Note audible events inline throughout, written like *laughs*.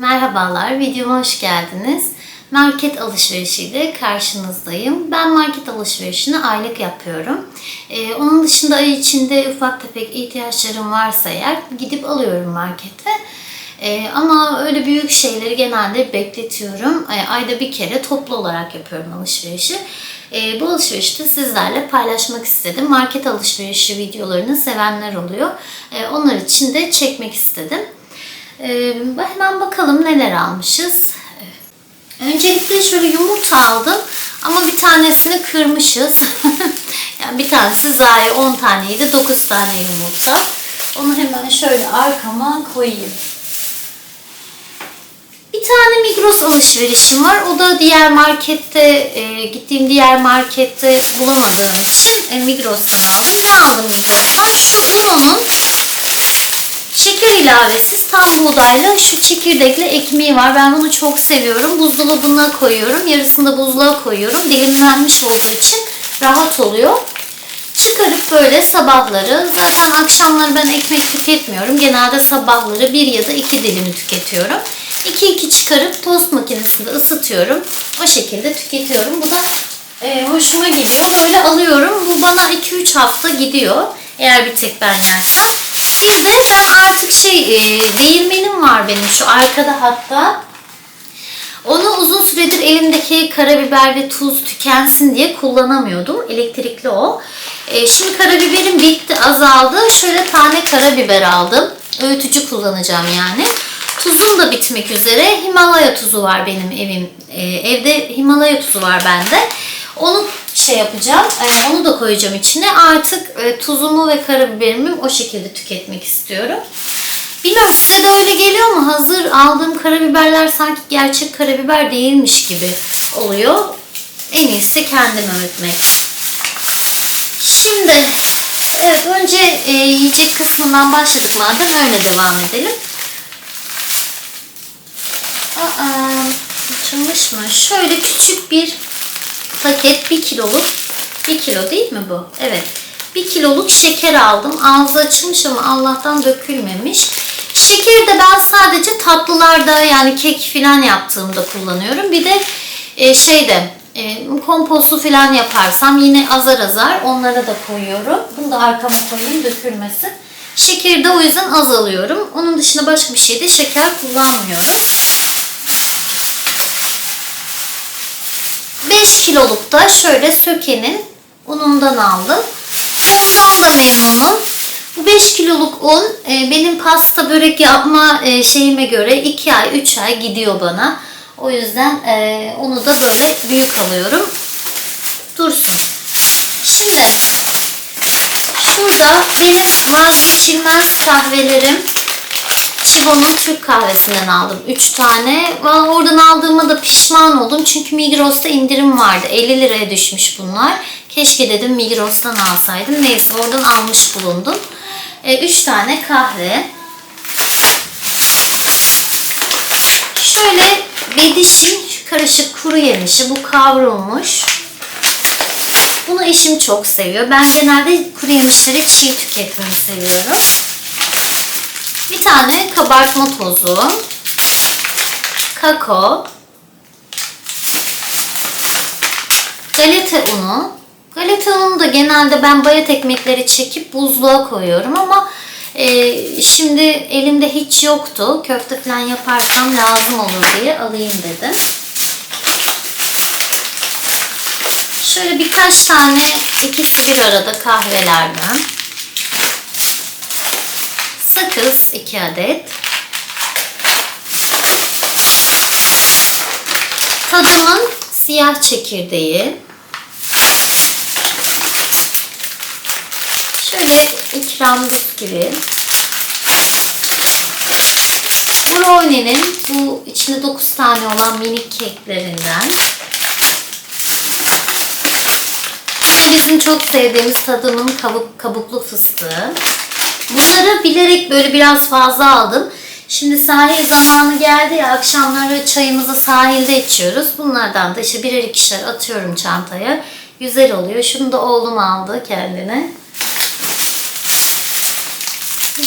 Merhabalar, videoma hoş geldiniz. Market alışverişiyle karşınızdayım. Ben market alışverişini aylık yapıyorum. Ee, onun dışında ay içinde ufak tefek ihtiyaçlarım varsa eğer gidip alıyorum markete. Ee, ama öyle büyük şeyleri genelde bekletiyorum. Ee, ayda bir kere toplu olarak yapıyorum alışverişi. Ee, bu alışverişi de sizlerle paylaşmak istedim. Market alışverişi videolarını sevenler oluyor. Ee, onlar için de çekmek istedim. Ee, hemen bakalım neler almışız. Öncelikle şöyle yumurta aldım ama bir tanesini kırmışız. *laughs* yani bir tanesi zayi 10 taneydi 9 tane yumurta. Onu hemen şöyle arkama koyayım. Bir tane Migros alışverişim var. O da diğer markette, e, gittiğim diğer markette bulamadığım için e, Migros'tan aldım. Ne aldım Migros'tan? Şu Uno'nun Şeker ilavesiz tam buğdaylı şu çekirdekli ekmeği var. Ben bunu çok seviyorum. Buzdolabına koyuyorum. Yarısını da buzluğa koyuyorum. Dilimlenmiş olduğu için rahat oluyor. Çıkarıp böyle sabahları, zaten akşamları ben ekmek tüketmiyorum. Genelde sabahları bir ya da iki dilim tüketiyorum. 2-2 çıkarıp tost makinesinde ısıtıyorum. O şekilde tüketiyorum. Bu da e, hoşuma gidiyor. Böyle alıyorum. Bu bana 2-3 hafta gidiyor. Eğer bir tek ben yersem. Ben artık şey e, değirmenim var benim şu arkada hatta. Onu uzun süredir elimdeki karabiber ve tuz tükensin diye kullanamıyordum. Elektrikli o. E, şimdi karabiberim bitti, azaldı. Şöyle tane karabiber aldım. Öğütücü kullanacağım yani. Tuzum da bitmek üzere. Himalaya tuzu var benim evim. E, evde Himalaya tuzu var bende. Onu şey yapacağım. e, onu da koyacağım içine. Artık e, tuzumu ve karabiberimi o şekilde tüketmek istiyorum. Bilmiyorum size de öyle geliyor mu? Hazır aldığım karabiberler sanki gerçek karabiber değilmiş gibi oluyor. En iyisi kendim öğütmek. Şimdi evet önce e, yiyecek kısmından başladık madem öyle devam edelim. Aa, açılmış mı? Şöyle küçük bir paket 1 kiloluk 1 kilo değil mi bu? Evet. 1 kiloluk şeker aldım. Ağzı açılmış ama Allah'tan dökülmemiş. Şekeri de ben sadece tatlılarda yani kek falan yaptığımda kullanıyorum. Bir de e, şeyde e, kompostu falan yaparsam yine azar azar onlara da koyuyorum. Bunu da arkama koyayım dökülmesin. Şekeri de o yüzden az alıyorum. Onun dışında başka bir şeyde şeker kullanmıyorum. 5 kiloluk da şöyle sökenin unundan aldım. Undan da memnunum. Bu 5 kiloluk un e, benim pasta börek yapma e, şeyime göre 2 ay 3 ay gidiyor bana. O yüzden e, onu da böyle büyük alıyorum. Dursun. Şimdi şurada benim vazgeçilmez kahvelerim Şibo'nun Türk kahvesinden aldım 3 tane. Valla oradan aldığıma da pişman oldum. Çünkü Migros'ta indirim vardı. 50 liraya düşmüş bunlar. Keşke dedim Migros'tan alsaydım. Neyse oradan almış bulundum. 3 tane kahve. Şöyle Bediş'in karışık kuru yemişi. Bu kavrulmuş. Bunu eşim çok seviyor. Ben genelde kuru yemişleri çiğ tüketmeyi seviyorum. Bir tane kabartma tozu, kakao, galeta unu. Galeta unu da genelde ben bayat ekmekleri çekip buzluğa koyuyorum ama e, şimdi elimde hiç yoktu. Köfte falan yaparsam lazım olur diye alayım dedim. Şöyle birkaç tane ikisi bir arada kahvelerden sakız 2 adet. Tadımın siyah çekirdeği. Şöyle ikram bisküvi. Brownie'nin bu içinde 9 tane olan minik keklerinden. Yine bizim çok sevdiğimiz tadımın kabuk, kabuklu fıstığı. Bunları bilerek böyle biraz fazla aldım. Şimdi sahil zamanı geldi ya akşamları çayımızı sahilde içiyoruz. Bunlardan da işte birer ikişer atıyorum çantaya. Güzel oluyor. Şunu da oğlum aldı kendine.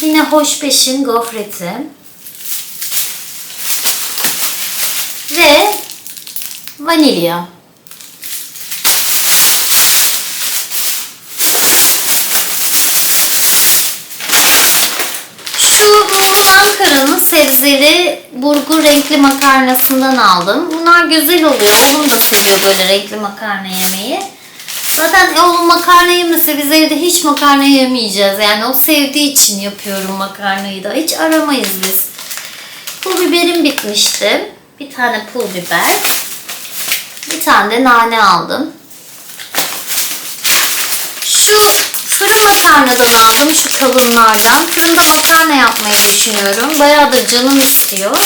Yine hoş beşin gofreti. ve vanilya. Sebzeli burgu renkli makarnasından aldım. Bunlar güzel oluyor. Oğlum da seviyor böyle renkli makarna yemeyi. Zaten oğlum makarna yemese biz evde hiç makarna yemeyeceğiz. Yani o sevdiği için yapıyorum makarnayı da. Hiç aramayız biz. Pul biberim bitmişti. Bir tane pul biber. Bir tane de nane aldım. Şu fırın makarnadan aldım. Şu kalınlardan. Fırında makarna yapmayı düşünüyorum. Bayağıdır canım istiyor.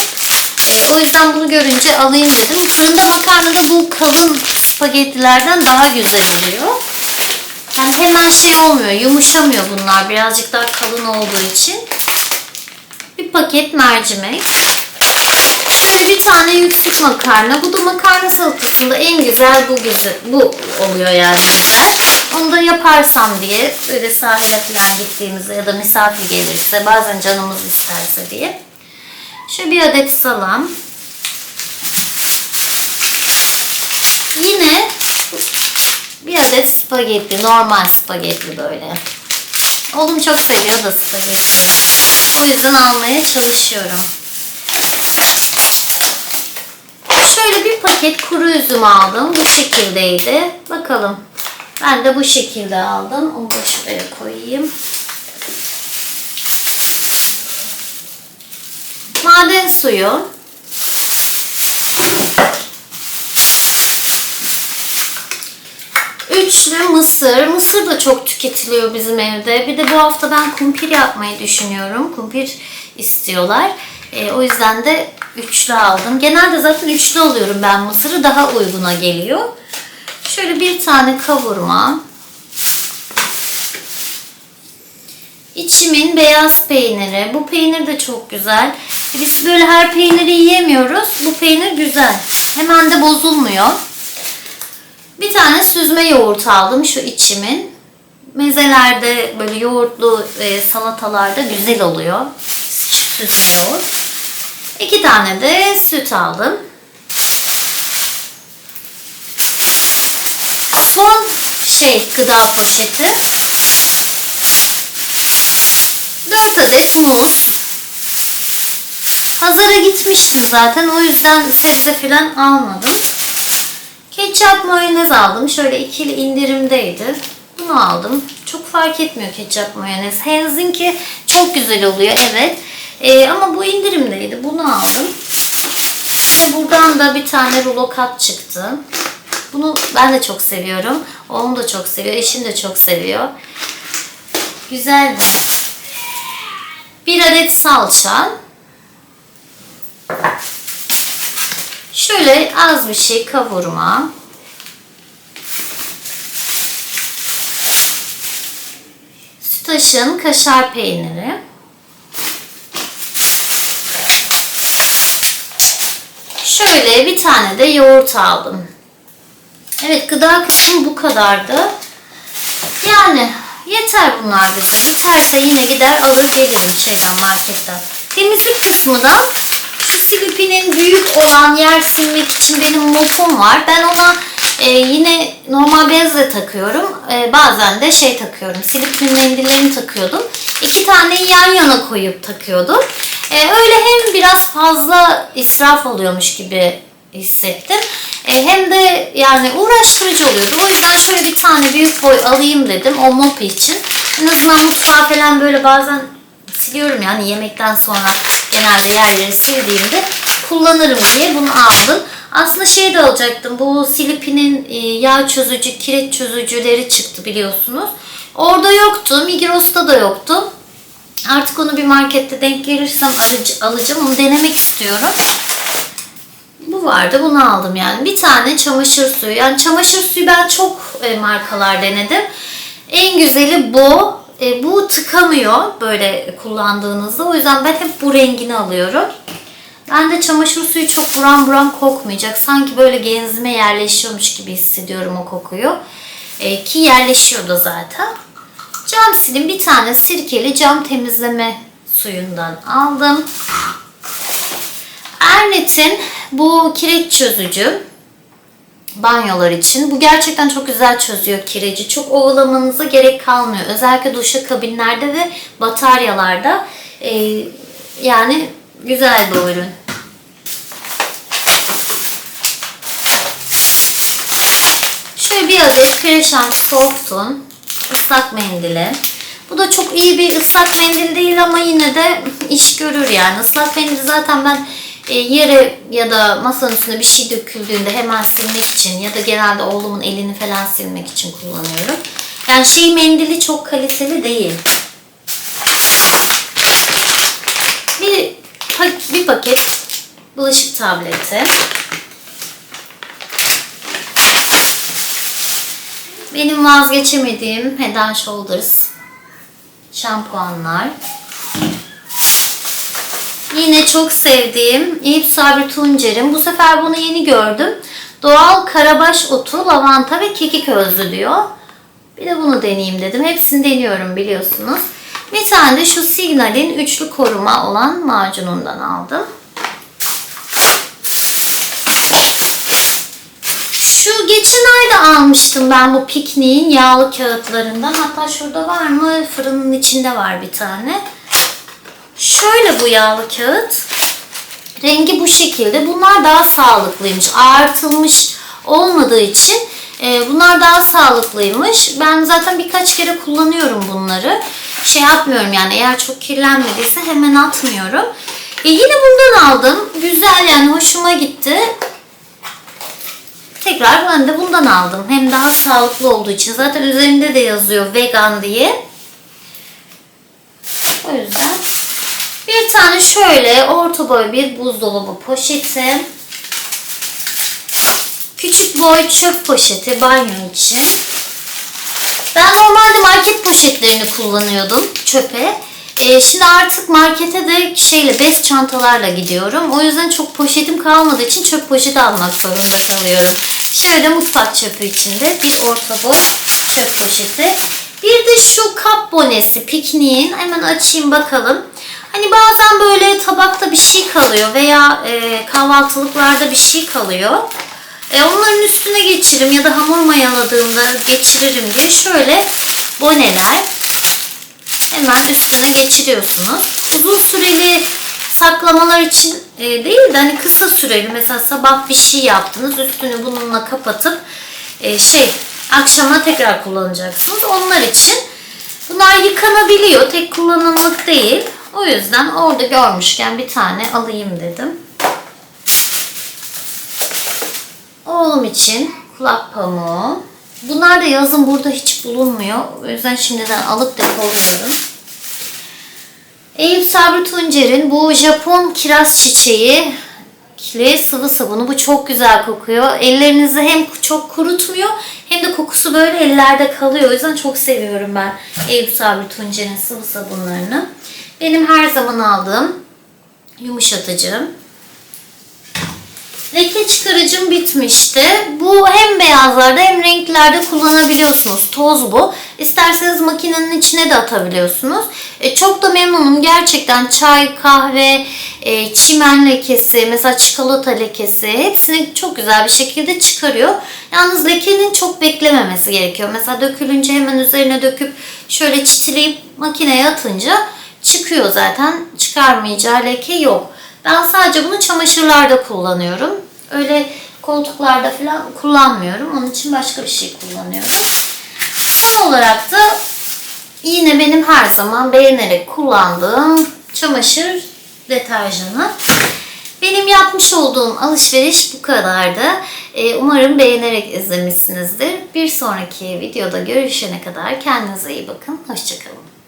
Ee, o yüzden bunu görünce alayım dedim. Fırında makarnada bu kalın spagettilerden daha güzel oluyor. Yani hemen şey olmuyor, yumuşamıyor bunlar birazcık daha kalın olduğu için. Bir paket mercimek. Şöyle bir tane yüksek makarna. Bu da makarna salatasında en güzel bu güzel. Bu oluyor yani güzel. Onu da yaparsam diye böyle sahile falan gittiğimizde ya da misafir gelirse bazen canımız isterse diye. Şöyle bir adet salam. Yine bir adet spagetti. Normal spagetti böyle. Oğlum çok seviyor da spagetti. O yüzden almaya çalışıyorum. Şöyle bir paket kuru üzüm aldım. Bu şekildeydi. Bakalım. Ben de bu şekilde aldım. Onu da şuraya koyayım. Maden suyu. Üçlü mısır. Mısır da çok tüketiliyor bizim evde. Bir de bu hafta ben kumpir yapmayı düşünüyorum. Kumpir istiyorlar. E, o yüzden de üçlü aldım. Genelde zaten üçlü alıyorum ben mısırı. Daha uyguna geliyor. Şöyle bir tane kavurma. İçimin beyaz peyniri. Bu peynir de çok güzel. Biz böyle her peyniri yiyemiyoruz. Bu peynir güzel. Hemen de bozulmuyor. Bir tane süzme yoğurt aldım şu içimin. Mezelerde böyle yoğurtlu e, salatalarda güzel oluyor. Süzme yoğurt. İki tane de süt aldım. Son şey gıda poşeti. 4 adet muz. Pazara gitmiştim zaten o yüzden sebze falan almadım. Ketçap mayonez aldım. Şöyle ikili indirimdeydi. Bunu aldım. Çok fark etmiyor ketçap mayonez. Heinz'inki çok güzel oluyor evet. Ee, ama bu indirimdeydi. Bunu aldım. Ve buradan da bir tane rulo kat çıktı. Bunu ben de çok seviyorum. Oğlum da çok seviyor. Eşim de çok seviyor. Güzeldi. Bir adet salça. Şöyle az bir şey kavurma. Sütaş'ın kaşar peyniri. Şöyle bir tane de yoğurt aldım. Evet gıda kısmı bu kadardı. Yani yeter bunlar bize. Biterse yine gider alır gelirim şeyden marketten. Temizlik kısmı da şu Silipinin büyük olan yer silmek için benim mopum var. Ben ona e, yine normal bezle takıyorum. E, bazen de şey takıyorum. Silipinin mendillerini takıyordum. İki tane yan yana koyup takıyordum. E, öyle hem biraz fazla israf oluyormuş gibi hissettim. E, hem de yani uğraştırıcı oluyordu. O yüzden şöyle bir tane büyük boy alayım dedim o mop için. En azından mutfağı falan böyle bazen siliyorum yani yemekten sonra genelde yerleri sildiğimde kullanırım diye bunu aldım. Aslında şey de alacaktım. Bu Silipi'nin e, yağ çözücü, kireç çözücüleri çıktı biliyorsunuz. Orada yoktu. Migros'ta da yoktu. Artık onu bir markette denk gelirsem arıcı, alacağım. Onu denemek istiyorum. Vardı. Bunu aldım yani. Bir tane çamaşır suyu. Yani çamaşır suyu ben çok e, markalar denedim. En güzeli bu. E, bu tıkamıyor böyle kullandığınızda. O yüzden ben hep bu rengini alıyorum. Ben de çamaşır suyu çok buram buram kokmayacak. Sanki böyle genzime yerleşiyormuş gibi hissediyorum o kokuyu. E, ki yerleşiyor da zaten. Cam silim bir tane sirkeli cam temizleme suyundan aldım. Ernet'in Bu kireç çözücü banyolar için. Bu gerçekten çok güzel çözüyor kireci. Çok ovalamanıza gerek kalmıyor. Özellikle duşa kabinlerde ve bataryalarda. Ee, yani güzel bir ürün. Şöyle bir adet Perişan Soft'un ıslak mendili. Bu da çok iyi bir ıslak mendil değil ama yine de iş görür yani. Islak mendil zaten ben yere ya da masanın üstüne bir şey döküldüğünde hemen silmek için ya da genelde oğlumun elini falan silmek için kullanıyorum. Yani şey mendili çok kaliteli değil. Bir, bir paket bulaşık tableti. Benim vazgeçemediğim Head Shoulders şampuanlar. Yine çok sevdiğim Eyüp Sabri Tuncer'in. Bu sefer bunu yeni gördüm. Doğal karabaş otu, lavanta ve kekik özlü diyor. Bir de bunu deneyeyim dedim. Hepsini deniyorum biliyorsunuz. Bir tane de şu Signal'in üçlü koruma olan macunundan aldım. Şu geçen ayda almıştım ben bu pikniğin yağlı kağıtlarından. Hatta şurada var mı? Fırının içinde var bir tane. Şöyle bu yağlı kağıt. Rengi bu şekilde. Bunlar daha sağlıklıymış. Ağartılmış olmadığı için e, bunlar daha sağlıklıymış. Ben zaten birkaç kere kullanıyorum bunları. Şey yapmıyorum yani eğer çok kirlenmediyse hemen atmıyorum. E, yine bundan aldım. Güzel yani hoşuma gitti. Tekrar ben de bundan aldım. Hem daha sağlıklı olduğu için. Zaten üzerinde de yazıyor vegan diye. O yüzden bir tane şöyle orta boy bir buzdolabı poşeti. Küçük boy çöp poşeti banyo için. Ben normalde market poşetlerini kullanıyordum çöpe. Ee, şimdi artık markete de şeyle bez çantalarla gidiyorum. O yüzden çok poşetim kalmadığı için çöp poşeti almak zorunda kalıyorum. Şöyle mutfak çöpü içinde bir orta boy çöp poşeti. Bir de şu kap bonesi pikniğin. Hemen açayım bakalım. Hani bazen böyle tabakta bir şey kalıyor veya e, kahvaltılıklarda bir şey kalıyor. E, onların üstüne geçiririm ya da hamur mayaladığımda geçiririm diye şöyle boneler hemen üstüne geçiriyorsunuz. Uzun süreli saklamalar için e, değil de hani kısa süreli mesela sabah bir şey yaptınız üstünü bununla kapatıp e, şey akşama tekrar kullanacaksınız. Onlar için bunlar yıkanabiliyor. Tek kullanımlık değil. O yüzden orada görmüşken bir tane alayım dedim. Oğlum için kulak pamuğu. Bunlar da yazın burada hiç bulunmuyor. O yüzden şimdiden alıp depoluyorum. Eyüp Sabri Tuncer'in bu Japon kiraz çiçeği kili sıvı sabunu. Bu çok güzel kokuyor. Ellerinizi hem çok kurutmuyor hem de kokusu böyle ellerde kalıyor. O yüzden çok seviyorum ben Eyüp Sabri Tuncer'in sıvı sabunlarını. Benim her zaman aldığım yumuşatıcım. Leke çıkarıcım bitmişti. Bu hem beyazlarda hem renklerde kullanabiliyorsunuz. Toz bu. İsterseniz makinenin içine de atabiliyorsunuz. E, çok da memnunum. Gerçekten çay, kahve, e, çimen lekesi, mesela çikolata lekesi hepsini çok güzel bir şekilde çıkarıyor. Yalnız lekenin çok beklememesi gerekiyor. Mesela dökülünce hemen üzerine döküp şöyle çitileyip makineye atınca çıkıyor zaten. Çıkarmayacağı leke yok. Ben sadece bunu çamaşırlarda kullanıyorum. Öyle koltuklarda falan kullanmıyorum. Onun için başka bir şey kullanıyorum. Son olarak da yine benim her zaman beğenerek kullandığım çamaşır deterjanı. Benim yapmış olduğum alışveriş bu kadardı. Ee, Umarım beğenerek izlemişsinizdir. Bir sonraki videoda görüşene kadar kendinize iyi bakın. Hoşçakalın.